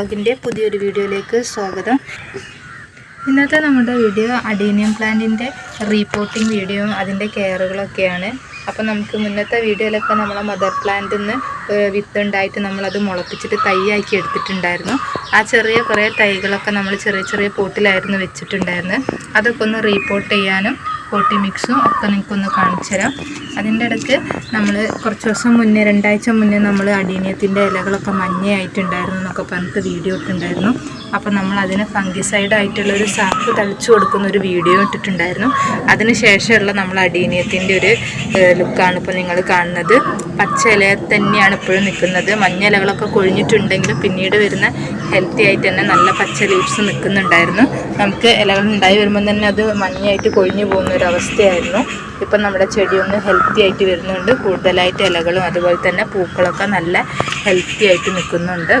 വ്ളോഗിന്റെ പുതിയൊരു വീഡിയോയിലേക്ക് സ്വാഗതം. ഇന്നത്തെ നമ്മുടെ വീഡിയോ അഡീനിയം പ്ലാന്റിന്റെ റീപോർട്ടിംഗ് വീഡിയോയും അതിന്റെ കെയറുകളൊക്കെയാണ്. അപ്പോൾ നമുക്ക് മുന്നത്തെ വീഡിയോയിലൊക്കെ നമ്മളെ മദർ പ്ലാന്റിൽ നിന്ന് വിത്ത് ഉണ്ടായിട്ട് നമ്മളത് മുളപ്പിച്ചിട്ട് തൈയാക്കി എടുത്തിട്ടുണ്ടായിരുന്നു. ആ ചെറിയ കുറേ തൈകളൊക്കെ നമ്മൾ ചെറിയ ചെറിയ പോട്ടിലായിരുന്നു വെച്ചിട്ടുണ്ടായിരുന്നത്. അതൊക്കെ ഒന്ന് റീപോർട്ട് ചെയ്യാനും പോട്ടി മിക്സും ഒക്കെ നിങ്ങൾക്കൊന്ന് കാണിച്ചു തരാം. അതിന്റെ ഇടയ്ക്ക് നമ്മൾ കുറച്ച് ദിവസം മുന്നേ രണ്ടാഴ്ച മുന്നേ നമ്മൾ അടീനിയത്തിന്റെ ഇലകളൊക്കെ മഞ്ഞയായിട്ടുണ്ടായിരുന്നു എന്നൊക്കെ പറഞ്ഞിട്ട് വീഡിയോ ഇട്ടുണ്ടായിരുന്നു അപ്പോൾ നമ്മൾ അതിന് ഫംഗിസൈഡ് ആയിട്ടുള്ള ഒരു സാപ്പ് തളിച്ചു കൊടുക്കുന്ന ഒരു വീഡിയോ ഇട്ടിട്ടുണ്ടായിരുന്നു. അതിന് ശേഷമുള്ള നമ്മൾ അടീനിയത്തിന്റെ ഒരു ലുക്കാണ് ഇപ്പോൾ നിങ്ങൾ കാണുന്നത്. പച്ച ഇല തന്നെയാണ് ഇപ്പോഴും നിൽക്കുന്നത്. മഞ്ഞ ഇലകളൊക്കെ കൊഴിഞ്ഞിട്ടുണ്ടെങ്കിലും പിന്നീട് വരുന്ന ഹെൽത്തി ആയിട്ട് തന്നെ നല്ല പച്ച ലീവ്സ് നിൽക്കുന്നുണ്ടായിരുന്നു. നമുക്ക് ഇലകൾ ഉണ്ടായി വരുമ്പോൾ തന്നെ അത് മഞ്ഞയായിട്ട് കൊഴിഞ്ഞു പോകുന്ന ഒരു അവസ്ഥയായിരുന്നു ഇപ്പം നമ്മുടെ ചെടിയൊന്ന് ഹെൽത്തി ആയിട്ട് വരുന്നുണ്ട്. കൂടുതലായിട്ട് ഇലകളും അതുപോലെ തന്നെ പൂക്കളൊക്കെ നല്ല ഹെൽത്തി ആയിട്ട് നിൽക്കുന്നുണ്ട്.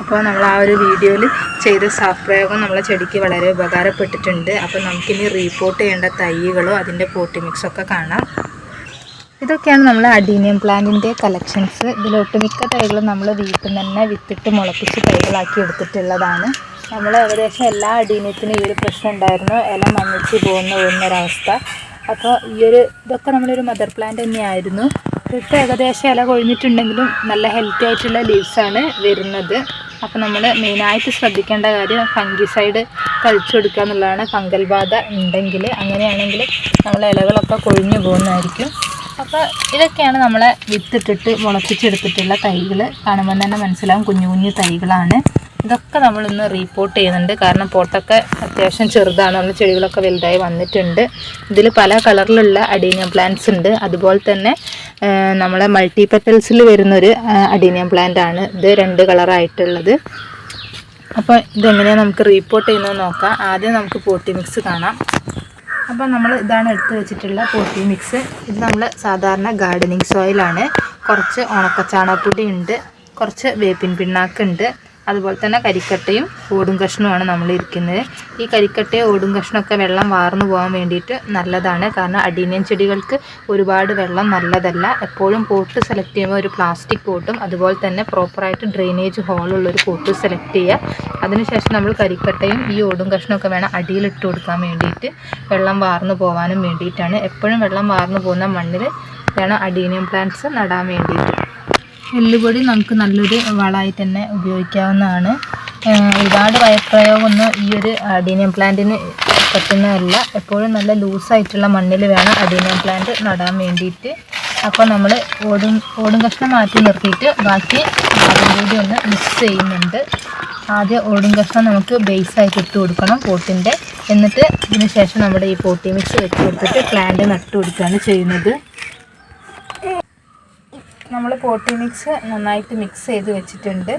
അപ്പോൾ നമ്മൾ ആ ഒരു വീഡിയോയിൽ ചെയ്ത സാഫ്പ്രയോഗം നമ്മളെ ചെടിക്ക് വളരെ ഉപകാരപ്പെട്ടിട്ടുണ്ട്. അപ്പോൾ നമുക്കിനി റീപ്പോർട്ട് ചെയ്യേണ്ട തൈകളോ അതിന്റെ പോട്ടി മിക്സൊക്കെ കാണാം. ഇതൊക്കെയാണ് നമ്മൾ അഡീനിയം പ്ലാന്റിന്റെ കളക്ഷൻസ് ഇതിൽ ഒട്ടുമിക്ക തൈകളും നമ്മൾ വീട്ടിൽ നിന്ന് തന്നെ വിത്തിട്ട് മുളപ്പിച്ച് തൈകളാക്കി എടുത്തിട്ടുള്ളതാണ്. നമ്മൾ ഏകദേശം എല്ലാ അടീനത്തിനും ഈ ഒരു പ്രശ്നം ഉണ്ടായിരുന്നു. ഇല മണ്ണിച്ച് പോകുന്ന പോകുന്നൊരവസ്ഥ അപ്പോൾ ഈ ഒരു ഇതൊക്കെ നമ്മളൊരു മദർ പ്ലാന്റ് തന്നെയായിരുന്നു. ഇപ്പോൾ ഏകദേശം ഇല കൊഴിഞ്ഞിട്ടുണ്ടെങ്കിലും നല്ല ഹെൽത്തി ആയിട്ടുള്ള ലീവ്സാണ് വരുന്നത്. അപ്പോൾ നമ്മൾ മെയിനായിട്ട് ശ്രദ്ധിക്കേണ്ട കാര്യം ഫംഗിസൈഡ് തളിച്ചു കൊടുക്കുക എന്നുള്ളതാണ്. ഫംഗൽ ബാധ ഉണ്ടെങ്കിൽ അങ്ങനെയാണെങ്കിൽ നമ്മൾ ഇലകളൊക്കെ കൊഴിഞ്ഞു പോകുന്നതായിരിക്കും. അപ്പോൾ ഇതൊക്കെയാണ് നമ്മളെ വിത്തിട്ടിട്ട് മുളപ്പിച്ചെടുത്തിട്ടുള്ള തൈകൾ കാണുമ്പോൾ തന്നെ മനസ്സിലാവും കുഞ്ഞു കുഞ്ഞു തൈകളാണ്. ഇതൊക്കെ നമ്മൾ ഇന്ന് റീപോർട്ട് ചെയ്യുന്നുണ്ട്. കാരണം പോട്ടൊക്കെ അത്യാവശ്യം ചെറുതാണ്. നമ്മൾ ചെടികളൊക്കെ വലുതായി വന്നിട്ടുണ്ട്. ഇതിൽ പല കളറിലുള്ള അഡീനിയം പ്ലാന്റ്സ് ഉണ്ട്. അതുപോലെ തന്നെ നമ്മളെ മൾട്ടി പെറ്റൽസിൽ വരുന്നൊരു അഡീനിയം പ്ലാന്റ് ആണ്. ഇത് രണ്ട് കളറായിട്ടുള്ളത്. അപ്പോൾ ഇതെങ്ങനെയാണ് നമുക്ക് റീപോർട്ട് ചെയ്യുന്നത് നോക്കാം. ആദ്യം നമുക്ക് പോട്ടി മിക്സ് കാണാം. അപ്പോൾ നമ്മൾ ഇതാണ് എടുത്തു വെച്ചിട്ടുള്ള പോട്ടി മിക്സ് ഇത് നമ്മൾ സാധാരണ ഗാർഡനിങ് സോയിലാണ് കുറച്ച് ഉണക്കച്ചാണകപ്പൊടി ഉണ്ട്. കുറച്ച് വേപ്പിൻ പിണ്ണാക്കുണ്ട്. അതുപോലെ തന്നെ കരിക്കട്ടയും ഓടും കഷ്ണുമാണ് നമ്മൾ ഇരിക്കുന്നത്. ഈ കരിക്കട്ടയും ഓടും കഷ്ണമൊക്കെ വെള്ളം വാർന്നു പോകാൻ വേണ്ടിയിട്ട് നല്ലതാണ്. കാരണം അഡീനിയൻ ചെടികൾക്ക് ഒരുപാട് വെള്ളം നല്ലതല്ല. എപ്പോഴും പോട്ട് സെലക്ട് ചെയ്യുമ്പോൾ ഒരു പ്ലാസ്റ്റിക് പോട്ടും അതുപോലെ തന്നെ പ്രോപ്പറായിട്ട് ഡ്രെയിനേജ് ഹോളുള്ളൊരു പോട്ട് സെലക്ട് ചെയ്യുക. അതിനുശേഷം നമ്മൾ കരിക്കട്ടയും ഈ ഓടും കഷ്ണമൊക്കെ വേണം അടിയിലിട്ട് കൊടുക്കാൻ വേണ്ടിയിട്ട് വെള്ളം വാർന്നു പോകാനും വേണ്ടിയിട്ടാണ്. എപ്പോഴും വെള്ളം വാർന്നു പോകുന്ന മണ്ണിൽ വേണം അഡീനിയം പ്ലാന്റ്സ് നടാൻ വേണ്ടിയിട്ട്. എല്ലുപൊടി നമുക്ക് നല്ലൊരു വളമായി തന്നെ ഉപയോഗിക്കാവുന്നതാണ്. ഒരുപാട് വയപ്രയോഗമൊന്നും ഈ ഒരു അഡീനിയം പ്ലാന്റിന് പറ്റുന്നതല്ല. എപ്പോഴും നല്ല ലൂസായിട്ടുള്ള മണ്ണിൽ വേണം അഡീനിയം പ്ലാന്റ് നടാൻ വേണ്ടിയിട്ട്. അപ്പോൾ നമ്മൾ ഓടും ഓടും കഷ്ണം മാറ്റി നിർത്തിയിട്ട് ബാക്കി ആദ്യം കൂടി ഒന്ന് മിക്സ് ചെയ്യുന്നുണ്ട്. ആദ്യം ഓടും കഷ്ണം നമുക്ക് ബേസായിട്ട് ഇട്ട് കൊടുക്കണം പോട്ടിന്റെ. എന്നിട്ട് ഇതിന് ശേഷം നമ്മുടെ ഈ പോട്ടി മിക്സ് വെച്ച് കൊടുത്തിട്ട് പ്ലാന്റ് നട്ട് കൊടുക്കുകയാണ് ചെയ്യുന്നത്. നമ്മൾ പോട്ടി മിക്സ് നന്നായിട്ട് മിക്സ് ചെയ്ത് വെച്ചിട്ടുണ്ട്.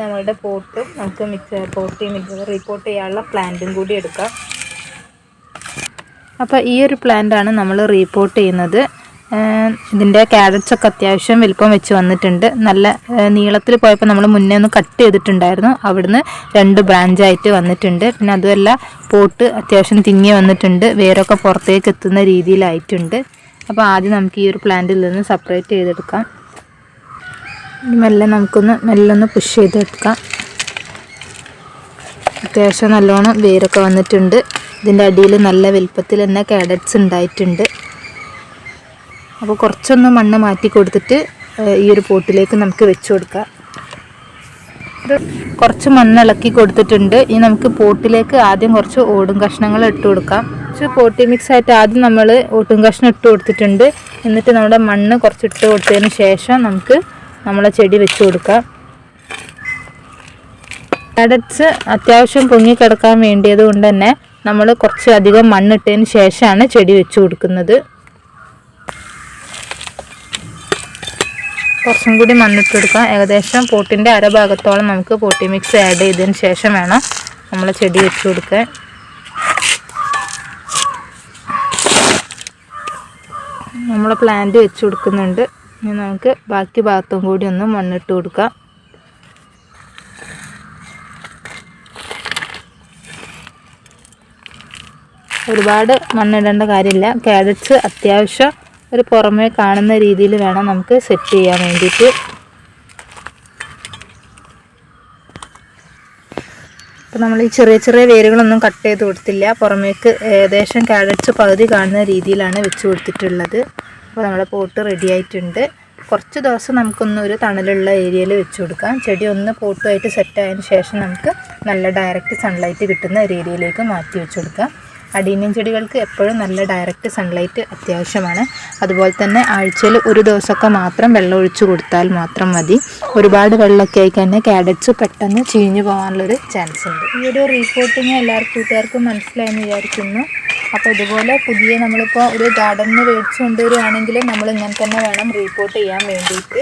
നമ്മളുടെ പോട്ടും നമുക്ക് മിക്സ് പോട്ടി മിക്സ് റിപ്പോർട്ട് ചെയ്യാനുള്ള പ്ലാന്റും കൂടി എടുക്കാം. അപ്പോൾ ഈ ഒരു പ്ലാന്റാണ് നമ്മൾ റീപോട്ട് ചെയ്യുന്നത്. ഇതിന്റെ ഒക്കെ അത്യാവശ്യം വലിപ്പം വെച്ച് വന്നിട്ടുണ്ട്. നല്ല നീളത്തിൽ പോയപ്പോൾ നമ്മൾ മുന്നേ ഒന്ന് കട്ട് ചെയ്തിട്ടുണ്ടായിരുന്നു. അവിടുന്ന് രണ്ട് ബ്രാഞ്ചായിട്ട് വന്നിട്ടുണ്ട്. പിന്നെ അതുമല്ല പോട്ട് അത്യാവശ്യം തിങ്ങി വന്നിട്ടുണ്ട്. വേരൊക്കെ പുറത്തേക്ക് എത്തുന്ന രീതിയിലായിട്ടുണ്ട്. അപ്പോൾ ആദ്യം നമുക്ക് ഈ ഒരു പ്ലാന്റിൽ നിന്ന് സെപ്പറേറ്റ് ചെയ്തെടുക്കാം. മെല്ലെ നമുക്കൊന്ന് മെല്ലെ ഒന്ന് പുഷ് ചെയ്തെടുക്കാം. അത്യാവശ്യം നല്ലോണം വേരൊക്കെ വന്നിട്ടുണ്ട്. ഇതിന്റെ അടിയിൽ നല്ല വലുപ്പത്തിൽ തന്നെ കാഡറ്റ്സ് ഉണ്ടായിട്ടുണ്ട്. അപ്പോൾ കുറച്ചൊന്ന് മണ്ണ് മാറ്റി കൊടുത്തിട്ട് ഈ ഒരു പോട്ടിലേക്ക് നമുക്ക് വെച്ച് കൊടുക്കാം. കുറച്ച് മണ്ണ് ഇളക്കി കൊടുത്തിട്ടുണ്ട്. ഇനി നമുക്ക് പോട്ടിലേക്ക് ആദ്യം കുറച്ച് ഓടും കഷ്ണങ്ങൾ ഇട്ട് കൊടുക്കാം. കുറച്ച് പോട്ടി മിക്സ് ആയിട്ട് ആദ്യം നമ്മൾ ഓട്ടും കഷ്ണം ഇട്ട് കൊടുത്തിട്ടുണ്ട്. എന്നിട്ട് നമ്മുടെ മണ്ണ് കുറച്ച് ഇട്ട് കൊടുത്തതിന് ശേഷം നമുക്ക് നമ്മളെ ചെടി വെച്ച് കൊടുക്കാം അടച്ച് അത്യാവശ്യം പൊങ്ങിക്കിടക്കാൻ വേണ്ടിയത് കൊണ്ട് തന്നെ നമ്മൾ കുറച്ച് അധികം മണ്ണിട്ടതിന് ശേഷമാണ് ചെടി വെച്ച് കൊടുക്കുന്നത്. കുറച്ചും കൂടി മണ്ണിട്ട് കൊടുക്കാം ഏകദേശം പോട്ടിന്റെ അരഭാഗത്തോളം നമുക്ക് പോട്ടി മിക്സ് ആഡ് ചെയ്തതിന് ശേഷം വേണം നമ്മൾ ചെടി വെച്ച് കൊടുക്കാൻ. നമ്മൾ പ്ലാന്റ് വെച്ച് കൊടുക്കുന്നുണ്ട്. ഇനി നമുക്ക് ബാക്കി ഭാഗത്തും കൂടി ഒന്ന് മണ്ണിട്ട് കൊടുക്കാം. ഒരുപാട് മണ്ണിടേണ്ട കാര്യമില്ല. കാരറ്റ്സ് അത്യാവശ്യം ഒരു പുറമേ കാണുന്ന രീതിയിൽ വേണം നമുക്ക് സെറ്റ് ചെയ്യാൻ വേണ്ടിയിട്ട്. അപ്പോൾ നമ്മൾ ഈ ചെറിയ ചെറിയ വേരുകളൊന്നും കട്ട് ചെയ്ത് കൊടുത്തില്ല. പുറമേക്ക് ഏകദേശം കാരറ്റ്സ് പകുതി കാണുന്ന രീതിയിലാണ് വെച്ച് കൊടുത്തിട്ടുള്ളത്. അപ്പോൾ നമ്മുടെ പോട്ട് റെഡി ആയിട്ടുണ്ട്. കുറച്ച് ദിവസം നമുക്കൊന്ന് ഒരു തണലുള്ള ഏരിയയിൽ വെച്ച് കൊടുക്കാം. ചെടി ഒന്ന് പോട്ടുമായിട്ട് സെറ്റ് ആയതിനു ശേഷം നമുക്ക് നല്ല ഡയറക്റ്റ് സൺലൈറ്റ് കിട്ടുന്ന ഒരു ഏരിയയിലേക്ക് മാറ്റി വെച്ച് കൊടുക്കാം. അടീനിയൻ ചെടികൾക്ക് എപ്പോഴും നല്ല ഡയറക്റ്റ് സൺലൈറ്റ് അത്യാവശ്യമാണ്. അതുപോലെ തന്നെ ആഴ്ചയിൽ ഒരു ദിവസമൊക്കെ മാത്രം വെള്ളം ഒഴിച്ചു കൊടുത്താൽ മാത്രം മതി. ഒരുപാട് വെള്ളമൊക്കെ ആയി കഴിഞ്ഞാൽ കാഡറ്റ്സ് പെട്ടെന്ന് ചീഞ്ഞു പോകാനുള്ളൊരു ചാൻസ് ഉണ്ട്. ഈ ഒരു റീപോർട്ടിങ് എല്ലാവർക്കും കൂട്ടുകാർക്കും മനസ്സിലായെന്ന് വിചാരിക്കുന്നു. അപ്പോൾ ഇതുപോലെ പുതിയ നമ്മളിപ്പോൾ ഒരു ഗാർഡനിൽ മേടിച്ചു കൊണ്ടുവരികയാണെങ്കിൽ നമ്മൾ ഇങ്ങനെ തന്നെ വേണം റീപോർട്ട് ചെയ്യാൻ വേണ്ടിയിട്ട്.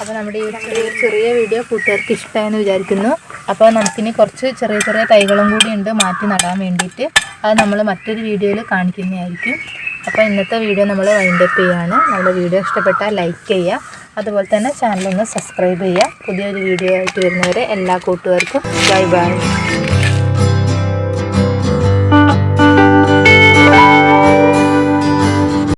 അപ്പോൾ നമ്മുടെ ഈ ചെറിയ ചെറിയ വീഡിയോ കൂട്ടുകാർക്ക് ഇഷ്ടമായെന്ന് വിചാരിക്കുന്നു. അപ്പോൾ നമുക്കിനി കുറച്ച് ചെറിയ ചെറിയ തൈകളും കൂടി ഉണ്ട് മാറ്റി നടാൻ വേണ്ടിയിട്ട്. അത് നമ്മൾ മറ്റൊരു വീഡിയോയിൽ കാണിക്കുന്നതായിരിക്കും. അപ്പോൾ ഇന്നത്തെ വീഡിയോ നമ്മൾ വൈൻഡപ്പ് ചെയ്യുകയാണ് നമ്മുടെ വീഡിയോ ഇഷ്ടപ്പെട്ടാൽ ലൈക്ക് ചെയ്യുക. അതുപോലെ തന്നെ ചാനലൊന്ന് സബ്സ്ക്രൈബ് ചെയ്യുക. പുതിയൊരു വീഡിയോ ആയിട്ട് വരുന്നവരെ എല്ലാ കൂട്ടുകാർക്കും ബൈ ബൈ